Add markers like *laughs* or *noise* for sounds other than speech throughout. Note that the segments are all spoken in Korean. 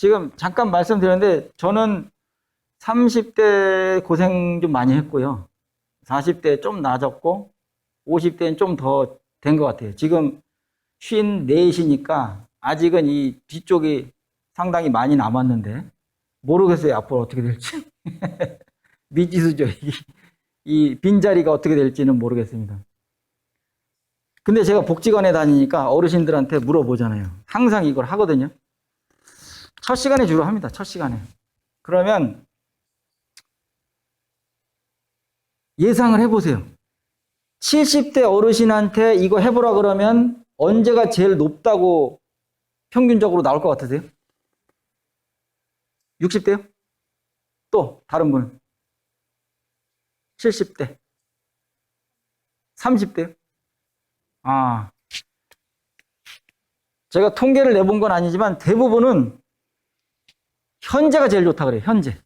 지금 잠깐 말씀드렸는데 저는 30대 고생 좀 많이 했고요. 40대 좀 낮았고 50대는 좀 더 된 것 같아요. 지금 54시니까 아직은 이 뒤쪽이 상당히 많이 남았는데 모르겠어요. 앞으로 어떻게 될지. *laughs* 미지수죠. 이, 이 빈자리가 어떻게 될지는 모르겠습니다. 근데 제가 복지관에 다니니까 어르신들한테 물어보잖아요. 항상 이걸 하거든요. 첫 시간에 주로 합니다. 첫 시간에. 그러면 예상을 해보세요. 70대 어르신한테 이거 해보라 그러면 언제가 제일 높다고 평균적으로 나올 것 같으세요? 60대요? 또 다른 분은? 70대. 30대요? 아. 제가 통계를 내본 건 아니지만 대부분은 현재가 제일 좋다 그래요. 현재.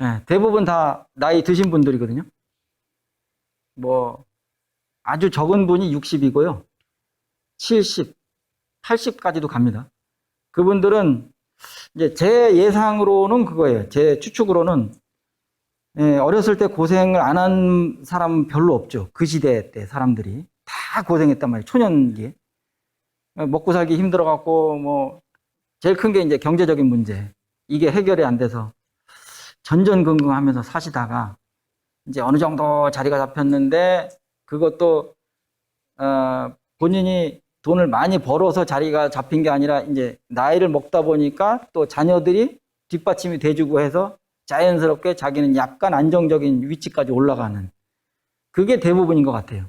예, 대부분 다 나이 드신 분들이거든요. 뭐 아주 적은 분이 60이고요. 70, 80까지도 갑니다. 그분들은 이제 제 예상으로는 그거예요. 제 추측으로는 예, 어렸을 때 고생을 안 한 사람은 별로 없죠. 그 시대 때 사람들이 다 고생했단 말이에요. 초년기에 먹고 살기 힘들어갖고 뭐 제일 큰 게 이제 경제적인 문제 이게 해결이 안 돼서 전전긍긍하면서 사시다가 이제 어느 정도 자리가 잡혔는데 그것도 어, 본인이 돈을 많이 벌어서 자리가 잡힌 게 아니라 이제 나이를 먹다 보니까 또 자녀들이 뒷받침이 돼주고 해서 자연스럽게 자기는 약간 안정적인 위치까지 올라가는 그게 대부분인 것 같아요.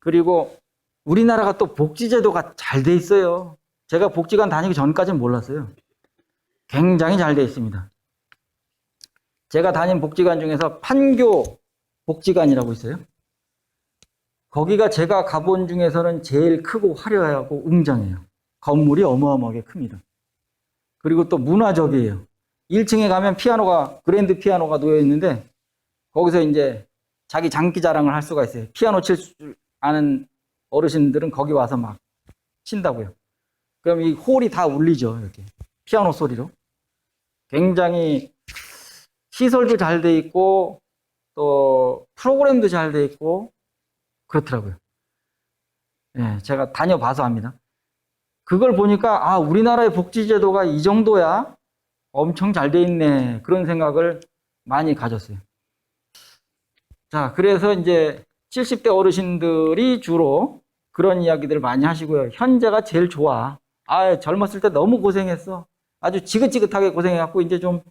그리고 우리나라가 또 복지제도가 잘 돼 있어요. 제가 복지관 다니기 전까지는 몰랐어요. 굉장히 잘 돼 있습니다. 제가 다닌 복지관 중에서 판교 복지관이라고 있어요. 거기가 제가 가본 중에서는 제일 크고 화려하고 웅장해요. 건물이 어마어마하게 큽니다. 그리고 또 문화적이에요. 1층에 가면 피아노가, 그랜드 피아노가 놓여 있는데, 거기서 이제 자기 장기 자랑을 할 수가 있어요. 피아노 칠 줄 아는 어르신들은 거기 와서 막 친다고요. 그럼 이 홀이 다 울리죠. 이렇게. 피아노 소리로. 굉장히 시설도 잘 돼 있고, 또 프로그램도 잘 돼 있고, 그렇더라고요. 예, 제가 다녀봐서 합니다. 그걸 보니까, 아, 우리나라의 복지 제도가 이 정도야? 엄청 잘 돼 있네. 그런 생각을 많이 가졌어요. 자, 그래서 이제 70대 어르신들이 주로 그런 이야기들을 많이 하시고요. 현재가 제일 좋아. 아, 젊었을 때 너무 고생했어. 아주 지긋지긋하게 고생해갖고 이제 좀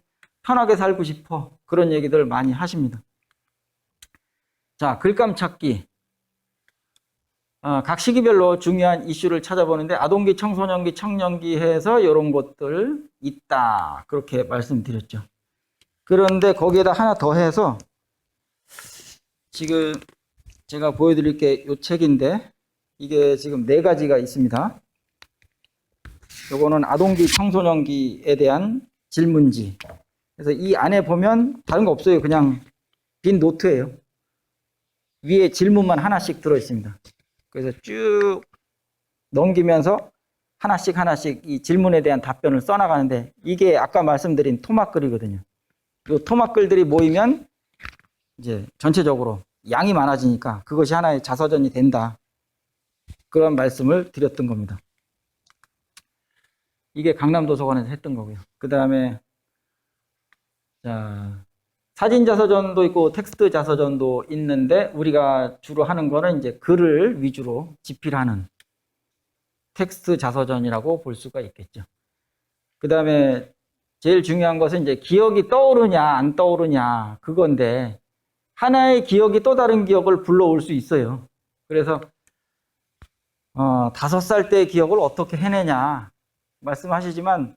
편하게 살고 싶어. 그런 얘기들 많이 하십니다. 자, 글감 찾기. 어, 각 시기별로 중요한 이슈를 찾아보는데 아동기, 청소년기, 청년기 해서 이런 것들 있다. 그렇게 말씀드렸죠. 그런데 거기에다 하나 더 해서 지금 제가 보여드릴 게 이 책인데 이게 지금 네 가지가 있습니다. 요거는 아동기, 청소년기에 대한 질문지. 그래서 이 안에 보면 다른 거 없어요. 그냥 빈 노트예요. 위에 질문만 하나씩 들어 있습니다. 그래서 쭉 넘기면서 하나씩 하나씩 이 질문에 대한 답변을 써나가는데 이게 아까 말씀드린 토막글이거든요. 이 토막글들이 모이면 이제 전체적으로 양이 많아지니까 그것이 하나의 자서전이 된다. 그런 말씀을 드렸던 겁니다. 이게 강남도서관에서 했던 거고요. 그 다음에 자 사진 자서전도 있고 텍스트 자서전도 있는데 우리가 주로 하는 거는 이제 글을 위주로 집필하는 텍스트 자서전이라고 볼 수가 있겠죠. 그 다음에 제일 중요한 것은 이제 기억이 떠오르냐 안 떠오르냐 그건데 하나의 기억이 또 다른 기억을 불러올 수 있어요. 그래서 어, 다섯 살 때 기억을 어떻게 해내냐 말씀하시지만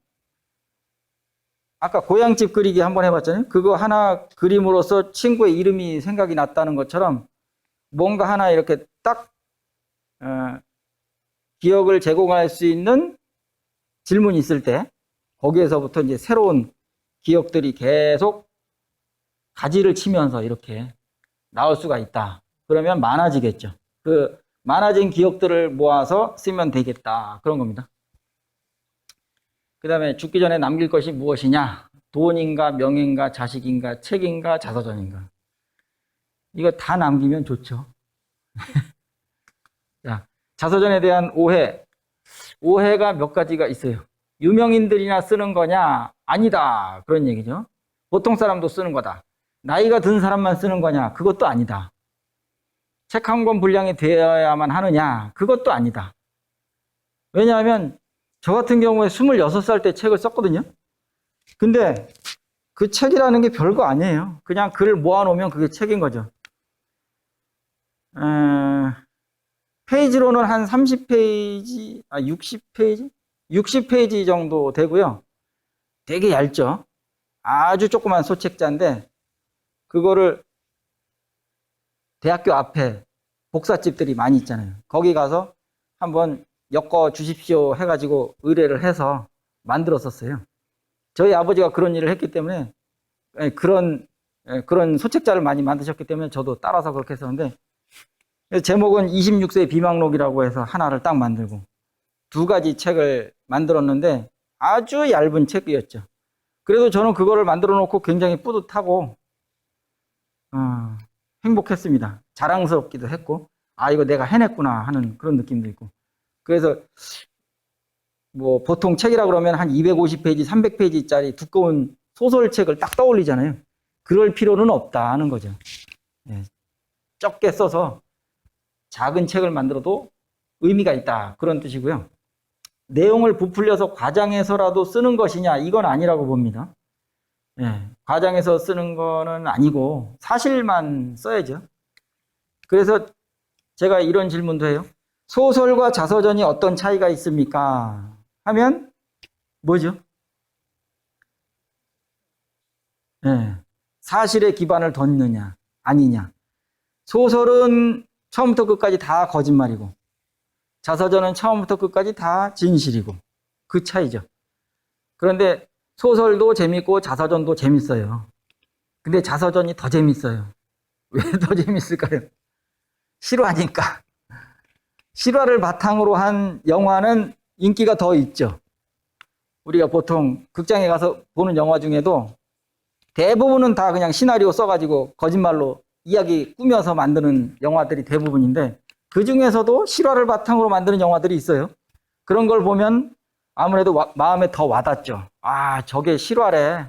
아까 고향집 그리기 한번 해봤잖아요. 그거 하나 그림으로써 친구의 이름이 생각이 났다는 것처럼 뭔가 하나 이렇게 딱 어, 기억을 제공할 수 있는 질문이 있을 때 거기에서부터 이제 새로운 기억들이 계속 가지를 치면서 이렇게 나올 수가 있다. 그러면 많아지겠죠. 그 많아진 기억들을 모아서 쓰면 되겠다. 그런 겁니다. 그 다음에 죽기 전에 남길 것이 무엇이냐? 돈인가, 명예인가, 자식인가, 책인가, 자서전인가. 이거 다 남기면 좋죠. *laughs* 자, 자서전에 대한 오해. 오해가 몇 가지가 있어요. 유명인들이나 쓰는 거냐? 아니다. 그런 얘기죠. 보통 사람도 쓰는 거다. 나이가 든 사람만 쓰는 거냐? 그것도 아니다. 책 한 권 분량이 되어야만 하느냐? 그것도 아니다. 왜냐하면 저 같은 경우에 26살 때 책을 썼거든요. 근데 그 책이라는 게 별거 아니에요. 그냥 글을 모아놓으면 그게 책인 거죠. 에, 페이지로는 한 30페이지, 아, 60페이지? 60페이지 정도 되고요. 되게 얇죠. 아주 조그만 소책자인데, 그거를 대학교 앞에 복사집들이 많이 있잖아요. 거기 가서 한번 엮어 주십시오 해가지고 의뢰를 해서 만들었었어요. 저희 아버지가 그런 일을 했기 때문에 예, 그런 예, 그런 소책자를 많이 만드셨기 때문에 저도 따라서 그렇게 했었는데 제목은 26세 비망록이라고 해서 하나를 딱 만들고 두 가지 책을 만들었는데 아주 얇은 책이었죠. 그래도 저는 그거를 만들어 놓고 굉장히 뿌듯하고 어, 행복했습니다. 자랑스럽기도 했고 아 이거 내가 해냈구나 하는 그런 느낌도 있고 그래서 뭐 보통 책이라 그러면 한 250페이지, 300페이지짜리 두꺼운 소설책을 딱 떠올리잖아요. 그럴 필요는 없다는 거죠. 예, 적게 써서 작은 책을 만들어도 의미가 있다 그런 뜻이고요. 내용을 부풀려서 과장해서라도 쓰는 것이냐 이건 아니라고 봅니다. 예, 과장해서 쓰는 거는 아니고 사실만 써야죠. 그래서 제가 이런 질문도 해요. 소설과 자서전이 어떤 차이가 있습니까? 하면 뭐죠? 예, 사실에 기반을 뒀느냐 아니냐. 소설은 처음부터 끝까지 다 거짓말이고 자서전은 처음부터 끝까지 다 진실이고 그 차이죠. 그런데 소설도 재밌고 자서전도 재밌어요. 근데 자서전이 더 재밌어요. 왜 더 재밌을까요? *laughs* 실화니까. 실화를 바탕으로 한 영화는 인기가 더 있죠. 우리가 보통 극장에 가서 보는 영화 중에도 대부분은 다 그냥 시나리오 써가지고 거짓말로 이야기 꾸며서 만드는 영화들이 대부분인데 그 중에서도 실화를 바탕으로 만드는 영화들이 있어요. 그런 걸 보면 아무래도 와- 마음에 더 와닿죠. 아, 저게 실화래.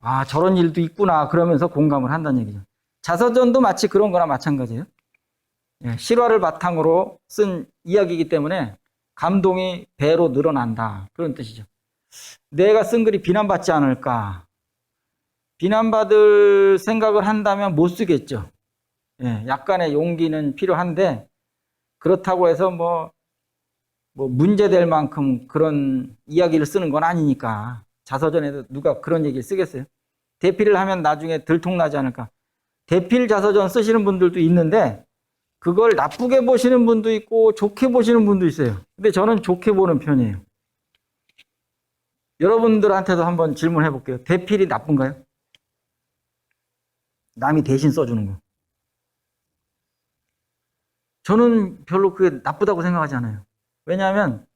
아, 저런 일도 있구나. 그러면서 공감을 한다는 얘기죠. 자서전도 마치 그런 거나 마찬가지예요. 예, 실화를 바탕으로 쓴 이야기이기 때문에 감동이 배로 늘어난다. 그런 뜻이죠. 내가 쓴 글이 비난받지 않을까. 비난받을 생각을 한다면 못 쓰겠죠. 예, 약간의 용기는 필요한데, 그렇다고 해서 뭐, 뭐, 문제될 만큼 그런 이야기를 쓰는 건 아니니까. 자서전에도 누가 그런 얘기를 쓰겠어요? 대피를 하면 나중에 들통나지 않을까. 대필 자서전 쓰시는 분들도 있는데, 그걸 나쁘게 보시는 분도 있고 좋게 보시는 분도 있어요. 근데 저는 좋게 보는 편이에요. 여러분들한테도 한번 질문해 볼게요. 대필이 나쁜가요? 남이 대신 써주는 거. 저는 별로 그게 나쁘다고 생각하지 않아요. 왜냐하면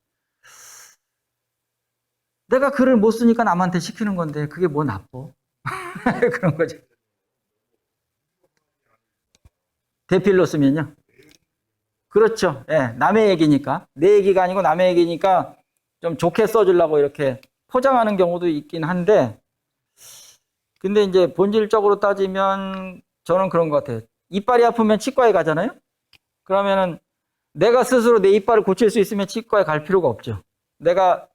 내가 글을 못 쓰니까 남한테 시키는 건데 그게 뭐 나빠? *laughs* 그런 거죠. 대필로 쓰면요. 그렇죠. 예, 남의 얘기니까. 내 얘기가 아니고 남의 얘기니까 좀 좋게 써주려고 이렇게 포장하는 경우도 있긴 한데, 근데 이제 본질적으로 따지면 저는 그런 것 같아요. 이빨이 아프면 치과에 가잖아요? 그러면은 내가 스스로 내 이빨을 고칠 수 있으면 치과에 갈 필요가 없죠. 내가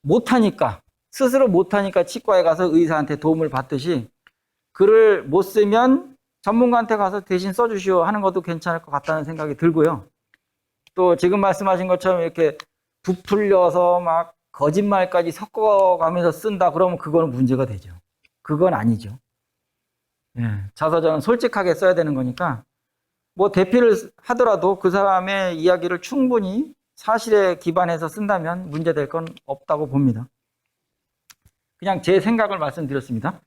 못하니까, 스스로 못하니까 치과에 가서 의사한테 도움을 받듯이 글을 못 쓰면 전문가한테 가서 대신 써주시오 하는 것도 괜찮을 것 같다는 생각이 들고요. 또 지금 말씀하신 것처럼 이렇게 부풀려서 막 거짓말까지 섞어가면서 쓴다 그러면 그거는 문제가 되죠. 그건 아니죠. 예, 자서전은 솔직하게 써야 되는 거니까 뭐 대피를 하더라도 그 사람의 이야기를 충분히 사실에 기반해서 쓴다면 문제될 건 없다고 봅니다. 그냥 제 생각을 말씀드렸습니다.